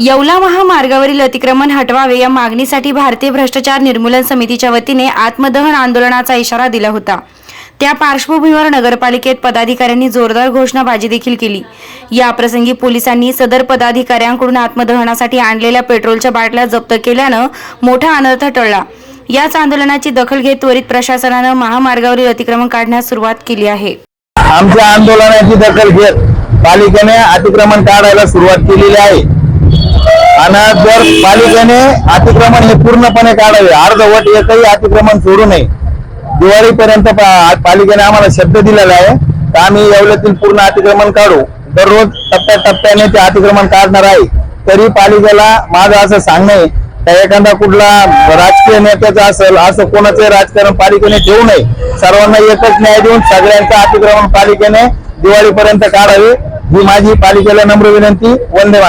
येवला महामार्गावरील अतिक्रमण हटवावे या मागणीसाठी भारतीय भ्रष्टाचार निर्मूलन समितीच्या वतीने आत्मदहन आंदोलनाचा इशारा दिला होता. त्या पार्श्वभूमीवर नगरपालिकेत पदाधिकाऱ्यांनी जोरदार घोषणाबाजी देखील केली. याप्रसंगी पोलिसांनी सदर पदाधिकाऱ्यांकडून आत्मदहनासाठी आणलेल्या पेट्रोलच्या बाटल्या जप्त केल्यानं मोठा अनर्थ टळला. याच आंदोलनाची दखल घेत त्वरित प्रशासनानं महामार्गावरील अतिक्रमण काढण्यास सुरुवात केली आहे. आमच्या आंदोलनाची दखल घेत पालिकेने अतिक्रमण काढायला सुरुवात केलेली आहे. आणि जर पालिकेने अतिक्रमण हे पूर्णपणे काढावे अर्धवट एकही अतिक्रमण सोडू नये. दिवाळीपर्यंत पालिकेने आम्हाला शब्द दिलेला आहे तर आम्ही येवल्यातील पूर्ण अतिक्रमण काढू? दररोज टप्प्याटप्प्याने ते अतिक्रमण काढणार आहे. तरी पालिकेला माझं असं सांगणं आहे का एखादा कुठला राजकीय नेत्याचा असेल असं कोणाचंही राजकारण पालिकेने ठेवू नये. सर्वांना एकच न्याय देऊन सगळ्यांचं अतिक्रमण पालिकेने दिवाळीपर्यंत काढावे ही माझी पालिकेला नम्र विनंती. वंदे मातरम.